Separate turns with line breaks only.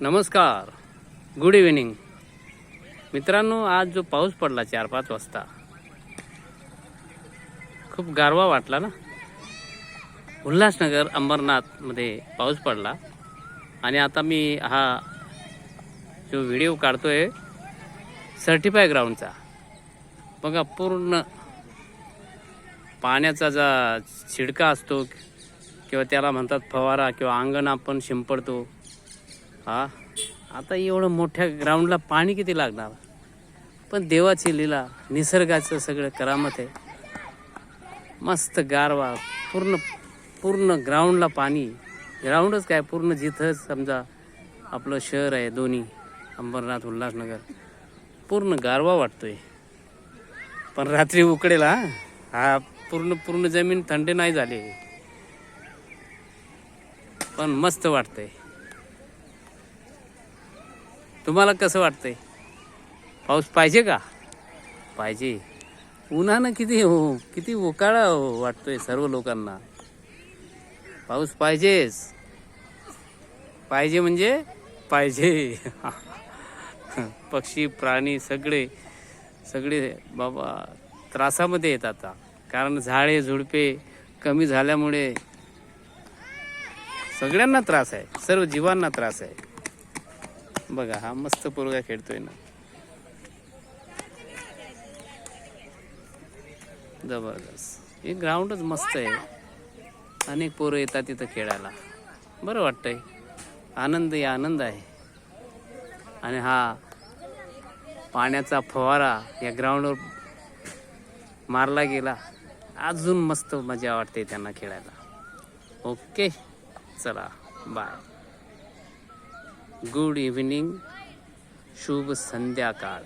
नमस्कार. Good evening मित्रांनो आज जो पाऊस पडला चार पाच वाजता खूप गारवा वाटला ना? उल्हासनगर अंबरनाथमध्ये पाऊस पडला. आणि आता मी हा जो व्हिडिओ काढतोय सर्टिफाय ग्राउंडचा बघा पूर्ण पाण्याचा जा छिडका असतो किंवा त्याला म्हणतात फवारा किंवा अंगण आपण शिंपडतो हा? आता एवढं मोठ्या ग्राउंडला पाणी किती लागणार? पण देवाची लीला निसर्गाचं सगळं करामत आहे. मस्त गारवा पूर्ण पूर्ण ग्राउंडला पाणी. ग्राउंडच काय? पूर्ण जिथं समजा आपलं शहर आहे दोन्ही अंबरनाथ उल्हासनगर. पूर्ण गारवा वाटतोय. पण रात्री उकडेल हा? हा पूर्ण पूर्ण जमीन थंडी नाही झाली. पण मस्त वाटतंय. तुम्हाला कसं वाटतंय? पाऊस पाहिजे का? पाहिजे. उन्हानं किती हो किती उकाळा हो वाटतोय सर्व लोकांना. पाऊस पाहिजेच. पाहिजे म्हणजे पाहिजे. पक्षी प्राणी सगळे सगळे बाबा त्रासामध्ये येत आता. कारण झाडे झुडपे कमी झाल्यामुळे सगळ्यांना त्रास आहे. सर्व जीवांना त्रास आहे. बघा हा मस्त पोरगा खेळतोय ना. जबरदस्त. हे ग्राउंडच मस्त आहे. अनेक पोरं येतात तिथं खेळायला. बरं वाटतंय. आनंद आहे आनंद आहे. आणि हा पाण्याचा फवारा या ग्राउंडवर मारला गेला. अजून मस्त मजा वाटते त्यांना खेळायला. ओके चला बाय गुड इव्हिनिंग शुभ संध्याकाळ.